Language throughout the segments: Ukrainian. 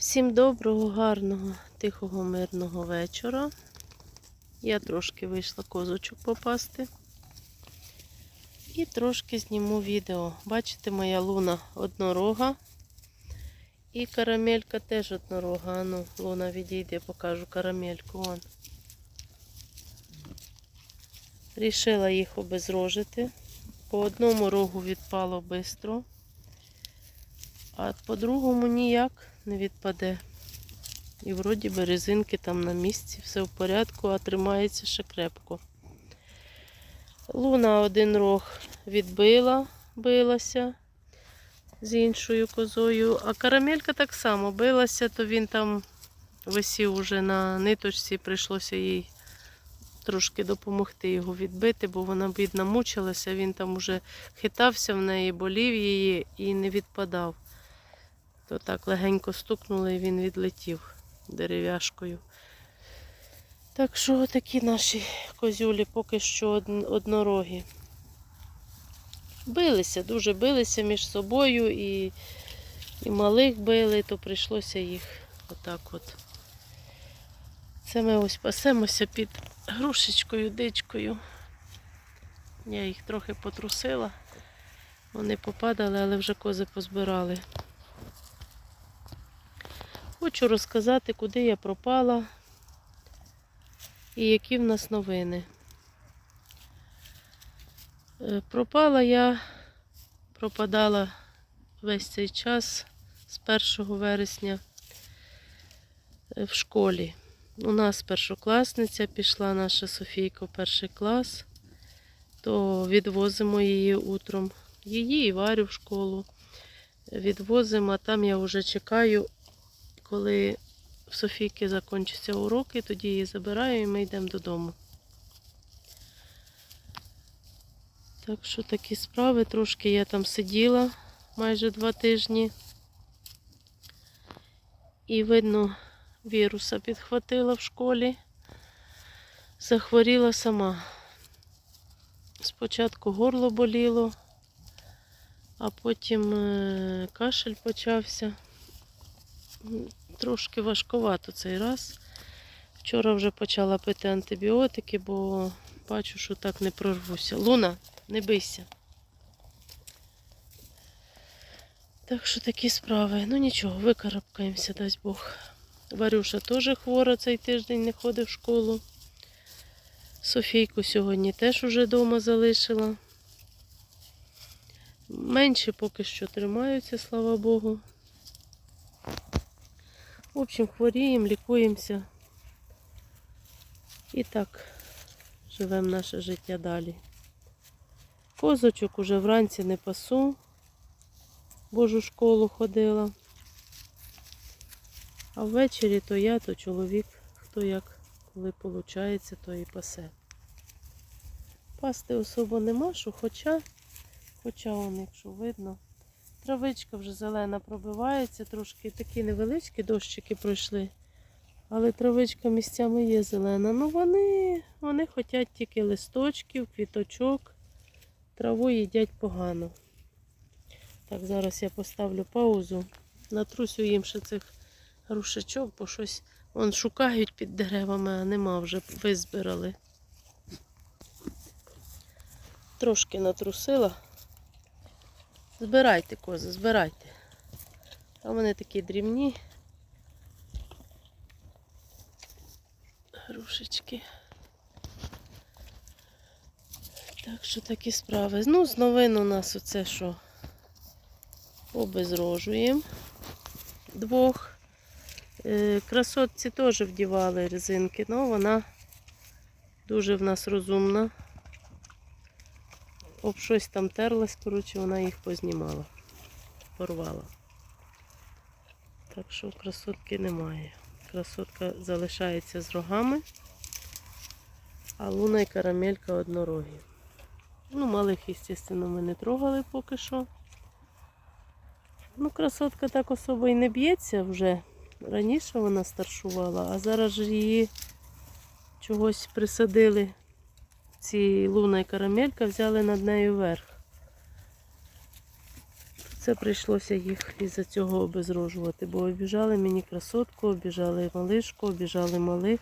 Всім доброго, гарного, тихого, мирного вечора. Я трошки вийшла козочок попасти. І трошки зніму відео. Бачите, моя луна однорога. І карамелька теж однорога. Ану, луна відійде, покажу карамельку. Вон. Рішила їх обезрожити. По одному рогу відпало швидко, а по другому ніяк не відпаде. І вроді би резинки там на місці, все в порядку, а тримається ще крепко. Луна один рог відбила, билася з іншою козою, а карамелька так само билася, то він там висів уже на ниточці, прийшлося їй трошки допомогти його відбити, бо вона бідна мучилася, він там уже хитався в неї, болів її і не відпадав. То так легенько стукнули і він відлетів дерев'яшкою. Так що такі наші козюлі поки що однорогі. Билися, дуже билися між собою і, і малих били, то прийшлося їх отак от. Це ми ось пасемося під грушечкою, дичкою. Я їх трохи потрусила. Вони попадали, але вже кози позбирали. Хочу розказати, куди я пропала і які в нас новини. Е, Пропала я, пропадала весь цей час з 1 вересня е, в школі. У нас першокласниця пішла наша Софійка в перший клас, то відвозимо її утром. Її і Варю в школу. Відвозимо, а там я вже чекаю, коли в Софійки закінчаться уроки, тоді її забираю і ми йдемо додому. Так що такі справи. Трошки я там сиділа майже два тижні. І видно, віруса підхватила в школі. Захворіла сама. Спочатку горло боліло, а потім е, кашель почався. Трошки важковато цей раз. Вчора вже почала пити антибіотики, бо бачу, що так не прорвуся. Луна, не бийся. Так що такі справи. Ну нічого, викарабкаємося, дасть Бог. Варюша теж хвора цей тиждень не ходить в школу. Софійку сьогодні теж уже вдома залишила. Менше поки що тримаються, слава Богу. В общем, хворіємо, лікуємося. І так живемо наше життя далі. Козочок уже вранці не пасу. Божу школу ходила. А ввечері то я, то чоловік, хто як, коли виходить, то і пасе. Пасти особо нема, що хоча, хоча он, якщо видно, травичка вже зелена пробивається, трошки такі невеличкі дощики пройшли. Але травичка місцями є зелена. Ну вони, вони хочуть тільки листочків, квіточок. Траву їдять погано. Так, зараз я поставлю паузу. Натрусю їм ще цих грушечок, бо щось вон шукають під деревами, а нема вже визбирали. Трошки натрусила. Збирайте, кози, збирайте. А вони такі дрібні. Грушечки. Так що такі справи. Ну, з новин у нас оце що обезрожуємо двох. Е, Красотці теж вдівали резинки, але вона дуже в нас розумна. Об щось там терлась, коротше, вона їх познімала, порвала. Так що красотки немає. Красотка залишається з рогами, а луна і карамелька однорогі. Ну, малих, звісно, ми не трогали поки що. Ну, красотка так особо і не б'ється вже. Раніше вона старшувала, а зараз ж її чогось присадили. Ці луна і карамелька взяли над нею верх. Це прийшлося їх із-за цього обезрожувати, бо обіжали мені красотку, обіжали малишку, обіжали малих.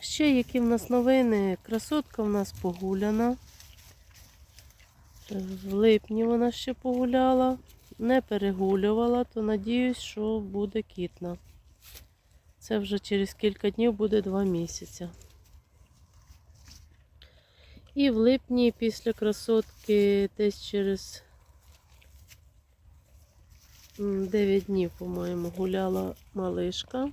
Ще які в нас новини. Красотка в нас погуляна. В липні вона ще погуляла. Не перегулювала, то надіюсь, що буде кітна. Це вже через кілька днів буде два місяці. І в липні після красотки десь через 9 днів, по-моєму, гуляла малишка.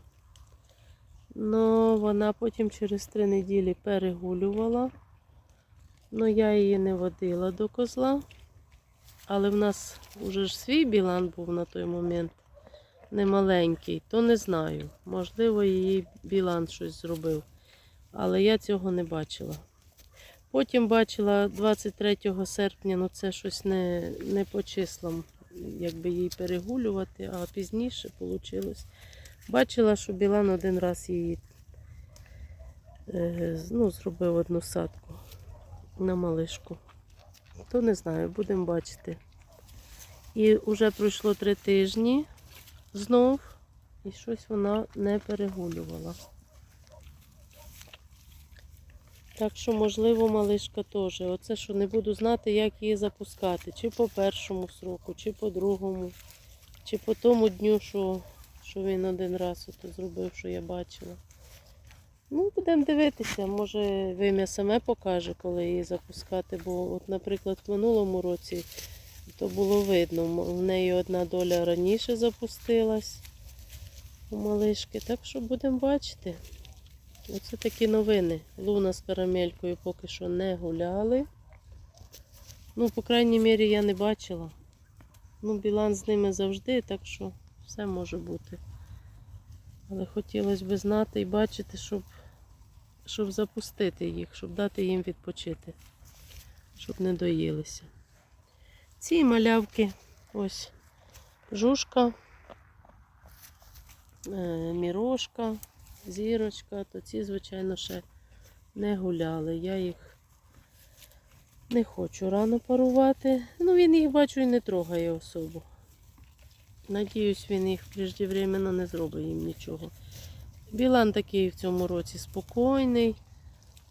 Но вона потім через 3 неділі перегулювала. Но я її не водила до козла. Але в нас вже ж свій білан був на той момент немаленький, то не знаю. Можливо, її білан щось зробив. Але я цього не бачила. Потім бачила 23 серпня, ну це щось не, не по числам, якби їй перегулювати, а пізніше вийшло. Бачила, що Білан один раз її е, ну, зробив одну садку на малишку. То не знаю, будемо бачити. І вже пройшло три тижні знов, і щось вона не перегулювала. Так що, можливо, малишка теж. Оце що не буду знати, як її запускати. Чи по першому сроку, чи по другому, чи по тому дню, що, що він один раз ото зробив, що я бачила. Ну, будемо дивитися, може вим'я саме покаже, коли її запускати. Бо, от, наприклад, в минулому році то було видно, в неї одна доля раніше запустилась у малишки. Так що будемо бачити. Оце такі новини. Луна з карамелькою поки що не гуляли. Ну, по крайній мірі, я не бачила. Ну, білан з ними завжди, так що все може бути. Але хотілося б знати і бачити, щоб, щоб запустити їх, щоб дати їм відпочити, щоб не доїлися. Ці малявки, ось жушка, е, мірошка, зірочка, то ці, звичайно, ще не гуляли. Я їх не хочу рано парувати. Ну, він їх бачу і не трогає особо. Надіюсь, він їх преждевременно не зробить їм нічого. Білан такий в цьому році спокійний.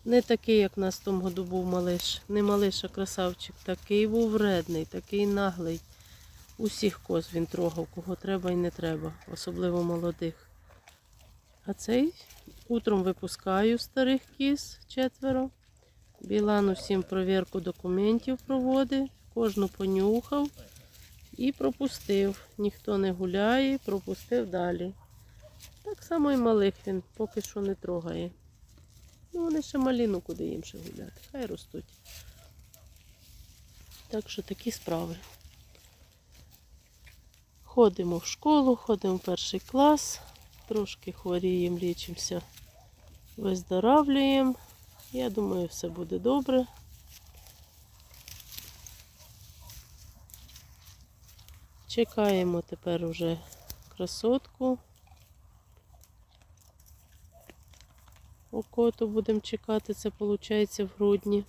Не такий, як в нас в тому году був малиш. Не малиш, а красавчик. Такий був вредний, такий наглий. Усіх коз він трогав, кого треба і не треба, особливо молодих. А цей утром випускаю старих кіз четверо. Білан усім провірку документів проводить, кожну понюхав і пропустив. Ніхто не гуляє, пропустив далі. Так само і малих він поки що не трогає. Ну, вони ще малі, ну куди їм ще гуляти. Хай ростуть. Так що такі справи. Ходимо в школу, ходимо в перший клас, трошки хворіємо, лічимося, виздоравлюємо. Я думаю, все буде добре. Чекаємо тепер уже красотку. Окоту будемо чекати, це виходить в грудні.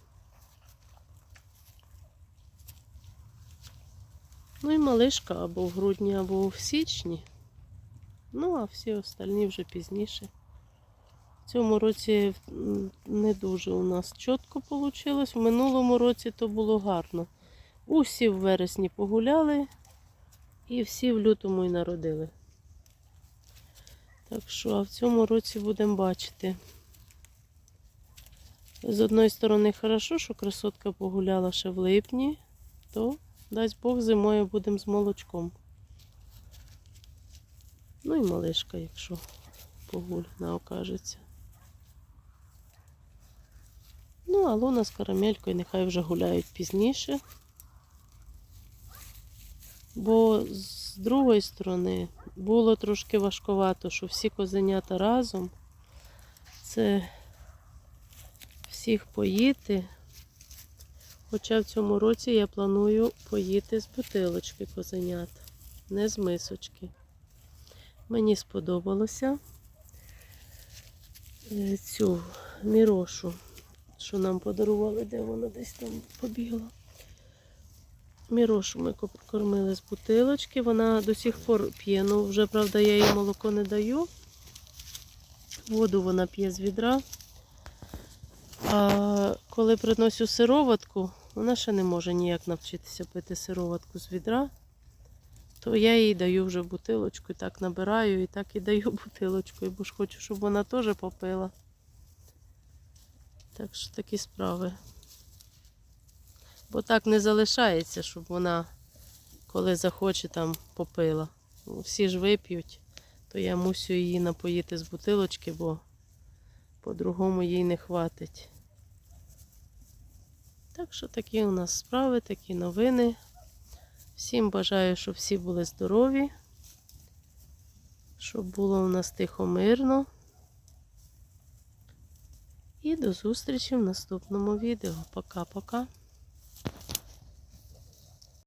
Ну і малишка або в грудні, або в січні. Ну, а всі остальні вже пізніше. В цьому році не дуже у нас чітко вийшло. В минулому році то було гарно. Усі в вересні погуляли і всі в лютому і народили. Так що, а в цьому році будемо бачити. З одної сторони, хорошо, що красотка погуляла ще в липні, то дасть Бог зимою будемо з молочком. Ну і малишка, якщо погульна окажеться. Ну, а луна з карамелькою нехай вже гуляють пізніше. Бо з другої сторони було трошки важкувато, що всі козенята разом. Це всіх поїти. Хоча в цьому році я планую поїти з бутилочки козенят, не з мисочки. Мені сподобалося е, цю мірошу, що нам подарували, де вона десь там побігла. Мірошу ми кормили з бутилочки. Вона до сих пор п'є. Ну, вже, правда, я їй молоко не даю. Воду вона п'є з відра. А коли приносю сироватку, вона ще не може ніяк навчитися пити сироватку з відра. То я їй даю вже бутилочку, і так набираю, і так і даю бутилочку, бо ж хочу, щоб вона теж попила. Так що такі справи. Бо так не залишається, щоб вона, коли захоче, там попила. Ну, Всі ж вип'ють, то я мусю її напоїти з бутилочки, бо по-другому їй не хватить. Так що такі у нас справи, такі новини. Всім бажаю, щоб всі були здорові, щоб було у нас тихо мирно. І до зустрічі в наступному відео. Пока-пока.